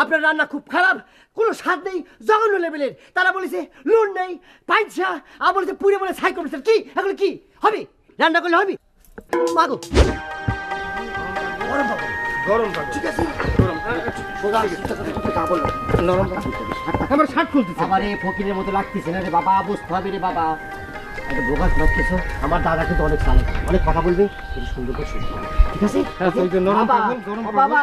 আপনার রান্না খুব খারাপ। কোনো স্বাদ নেই জঘন্য লেভেলের। তারা বলেছে লুন নেই পাইছা আর বলেছে পুড়ে বলে ছাই করেছে কি? এগুলো কি? হবে? রান্না করলে হবে? মাগো গরম পাবো গরম। পাবে ঠিক আছে। আমার শার্ট খুলতেছে। আমার এই ফকিরের মতো লাগতেছে না রে বাবা। বুঝতে হবে রে বাবা। একটা আমার দাদা কিন্তু অনেক চালাক অনেক কথা বলবে সুন্দর করে শুনতে। ঠিক আছে? হ্যাঁ, বাবা,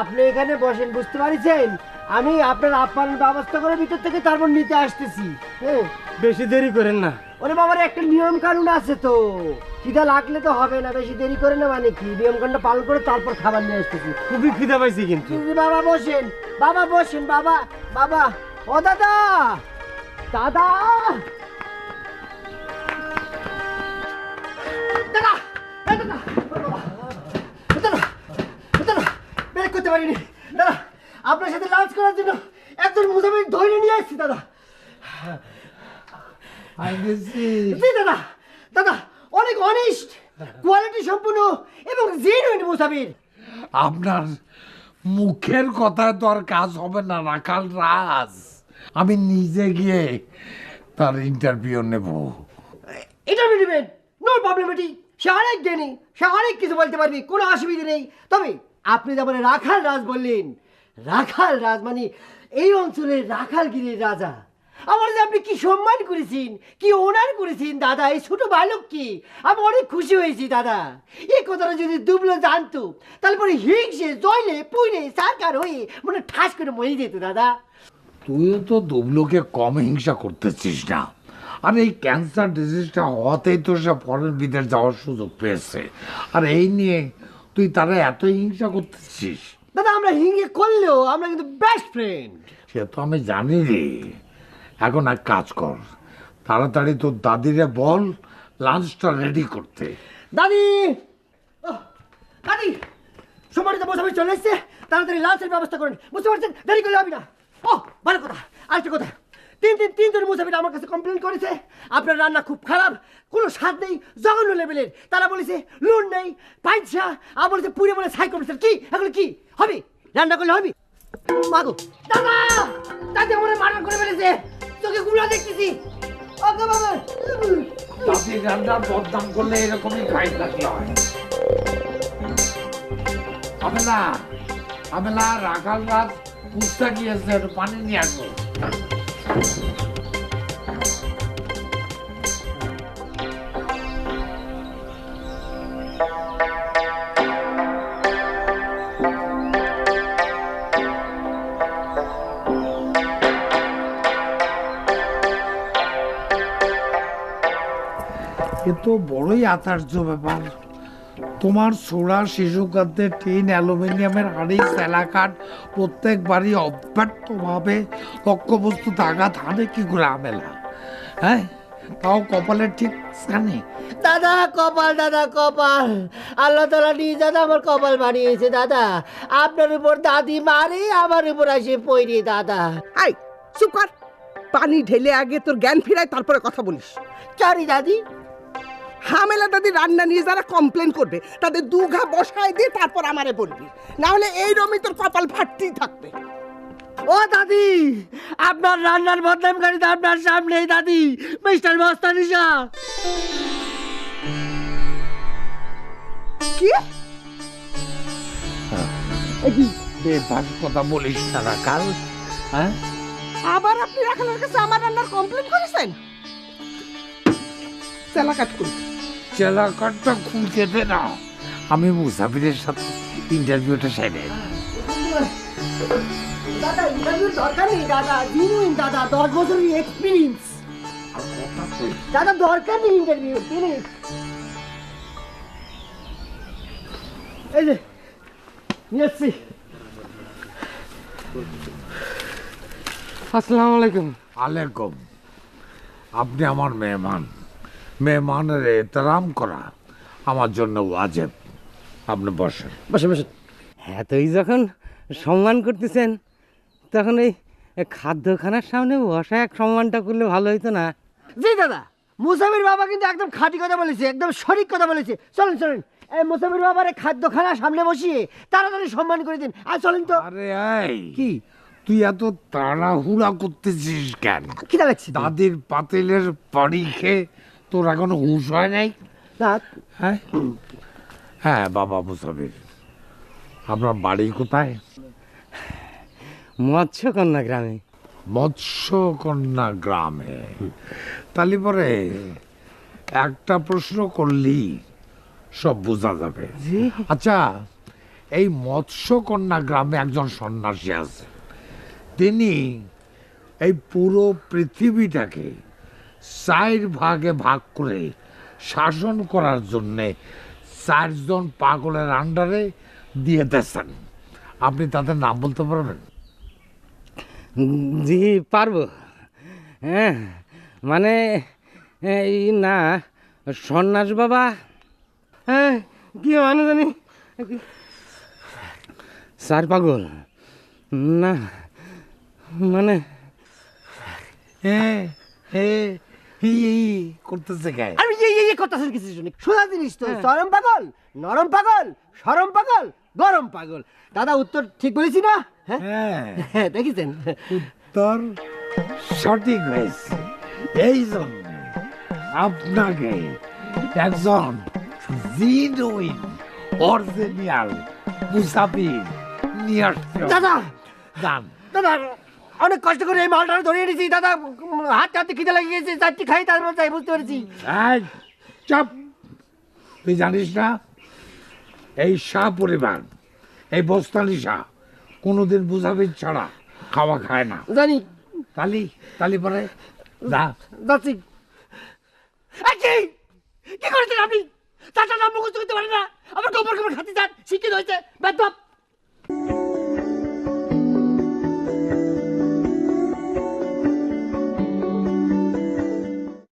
আপনি এখানে বসেন বুঝতে পারছেন? আমি আপনার আপ্যায়নের ব্যবস্থা করে ভিতর থেকে তারপর নিতে আসতেছি। হ্যাঁ বেশি দেরি করেন না। ওরে বাবার একটা নিয়ম কানুন আছে তো। খিদা লাগলে তো হবে না বেশি দেরি করে না মানে কি? নিয়ম কানুনটা পালন করে তারপর খাবার নিয়ে আসতেছি। খুবই খিদা পাইছি কিন্তু। বাবা বসেন। বাবা বসেন বাবা বাবা। ও দাদা! দাদা! দাদা। দাদা দাদা করতে পারিনি। দাদা আপনার সাথে লাঞ্চ করার জন্য একজন মুসাফির ধরে নিয়ে আসছি দাদা। জি দাদা। দাদা অনেক অনেস্ট কোয়ালিটি সম্পূর্ণ এবং জেনুইন মুসাফির আপনার মুখের কথায় তো আর কাজ হবে না রাখাল রাজ। আমি নিজে গিয়ে তার ইন্টারভিউ নেব। এটা নেবেন? নো প্রবলেম এটি সে অনেক জ্ঞানী সে অনেক কিছু বলতে পারবে কোনো অসুবিধা নেই। তবে আপনি যেমন রাখাল রাজ বললেন, রাখাল রাজ মানে এই অঞ্চলের রাখাল রাখালগিরির রাজা। আমার যে আপনি কি সম্মান করেছেন, কি ওনার করেছেন, দাদা, এই ছোট বালক কি আমি অনেক খুশি হয়েছি, দাদা। এই কথাটা যদি দুবলো জানতো, তারপরে হিংসে, জয়লে, পুইলে, সারকার হয়ে মনে ঠাস করে মরে যেত, দাদা। তুইও তো দুবলোকে কম হিংসা করতেছিস না। আর এই ক্যান্সার ডিজিজটা হওয়াতেই তো সে ফরেন বিদেশ যাওয়ার সুযোগ পেয়েছে। আর এই নিয়ে তুই তারা এত হিংসা করতেছিস? দাদা আমরা হিংসে করলেও আমরা কিন্তু বেস্ট ফ্রেন্ড সে তো আমি জানি রে। এখন এক কাজ কর তাড়াতাড়ি তোর দাদিরে বল লাঞ্চটা রেডি করতে। দাদি! দাদি! সম্মানিত বসাবি চলে এসছে। তাড়াতাড়ি লাঞ্চের ব্যবস্থা করেন বুঝতে পারছেন? দেরি করলে হবে না। ও ভালো কথা। আরেকটা কথা। তিন দিন তিনজন মুসাফির আমার কাছে কমপ্লেন করেছে। আপনার রান্না খুব খারাপ, কোনো স্বাদ নেই, জঘন্য লেভেলের তারা বলেছে লুন নেই পাইছা আর বলেছে, পুড়ে বলে ছাই করেছে কি? এগুলো কি? হবে? রান্না করলে হবে? মাগো, দাদা! দাদি, আমার মার্ডার করে ফেলেছে। তোকে গুলো দেখতেছি। ওকে বাবা। দাদি রান্নার বদনাম করলে এরকমই থাকলে হয়? হবে না রাখাল রাত পুস্তা গিয়েছে পানি নিয়ে আসব এ তো বড়ই আচার্য ব্যাপার। তোমার ছোড়া শিশু খাদ্যে টিন অ্যালুমিনিয়ামের হাড়ি স্যালাকাট প্রত্যেক বাড়ি অব্যর্থভাবে লক্ষ্যবস্তুতে আঘাত হানে কি করে আমেলা হ্যাঁ? তাও কপালের ঠিক স্থানে? দাদা কপাল দাদা কপাল। আল্লাহ তালা নিয়ে দাদা আমার কপাল বানিয়েছে দাদা। আপনার উপর দাদি মারে আমার উপর আসে পইরে দাদা। আই চুপ কর। পানি ঢেলে আগে তোর জ্ঞান ফিরায় তারপরে কথা বলিস। সরি দাদি। হামেলা দাদি রান্না নিয়ে যারা কমপ্লেন করবে তাদের দু ঘা বসায় দিয়ে তারপর আমারে বলবি। না হলে এই রমি তোর কপাল ফাটতেই থাকবে। ও দাদি আপনার রান্নার বদনামকারী তো আপনার সামনেই দাদি মিস্টার মস্তানি শাহ কি বেফাস কথা বলিস না হ্যাঁ? আবার আপনি রাখালের কাছে আমার রান্নার কমপ্লেন করেছেন? চেলা কাট করি চেলা কাঠটা খুলতে দে না। আমি মুসাফিরের সাথে ইন্টারভিউটা সেরে দাদা ইন্টারভিউ দরকার নেই দাদা। জিনুইন দাদা দশ বছরের এক্সপিরিয়েন্স দাদা দরকার নেই ইন্টারভিউ প্লিজ এই যে নিয়ে আসসালামু আলাইকুম। আলাইকুম। আপনি আমার মেহমান। মেহমানের এহতরাম করা আমার জন্য ওয়াজেব। আপনি বসেন। বসে বসে হ্যাঁ তো এই যখন সম্মান করতেছেন তখন এই খাদ্যখানার সামনে বসা এক সম্মানটা করলে ভালো হইতো না। জি দাদা। মুসাফির বাবা কিন্তু একদম খাঁটি কথা বলেছে একদম সঠিক কথা বলেছে। চলেন চলেন। এই মুসাফির বাবারে খাদ্যখানা সামনে বসিয়ে তাড়াতাড়ি সম্মান করে দিন। আর চলেন তো। আরে এই। কি? তুই এত তাড়াহুড়া করতেছিস কেন? কি লাগছে। দাদির পাতিলের পানি খেয়ে তোর এখনও হুশ হয় নাই? না। হ্যাঁ? হ্যাঁ বাবা মুসাফির আপনার বাড়ি কোথায়? মৎস্যকন্যা গ্রামে। মৎস্যকন্যা গ্রামে? তাহলে পরে একটা প্রশ্ন করলি সব বোঝা যাবে। আচ্ছা এই মৎস্যকন্যা গ্রামে একজন সন্ন্যাসী আছে। তিনি এই পুরো পৃথিবীটাকে চার ভাগে ভাগ করে শাসন করার জন্যে চারজন পাগলের আন্ডারে দিয়ে দিয়েছেন। আপনি তাদের নাম বলতে পারবেন? জি পারব। হ্যাঁ মানে এই না সন্ন্যাস বাবা? হ্যাঁ কি মানে জানি? স্যার পাগল? না মানে হ্যাঁ হ্যাঁ করতেছে গায়ে। আমি এই এই করতেছেন কিছু শুনি সোজা জিনিস তো চরম পাগল নরম পাগল সরম পাগল গরম পাগল। দাদা উত্তর ঠিক বলেছি না? হ্যাঁ? হ্যাঁ। হ্যাঁ দেখেছেন? উত্তর সঠিক হয়েছে। এই জন্য আপনাকে একজন জিনুইন অরিজিনাল মুসাফির নিয়ে আসতে। দাদা! দাদা অনেক কষ্ট করে এই মালটা ধরে এনেছি দাদা হাত হাতে খিদে লেগে গেছে চারটি খাই তারপর তাই বুঝতে পেরেছি। চাপ। তুই জানিস না এই শাহ পরিবার এই বস্তানি শাহ কোনোদিন মুসাফির ছাড়া খাওয়া খায় না। জানি। তালি তালি পরে যা। যাচ্ছি। কি? করেছেন আপনি? চারটা নাম মুখস্থ করতে পারেন না। আমার গোবর গোবর খাতে যান শিক্ষিত হয়েছে বেদব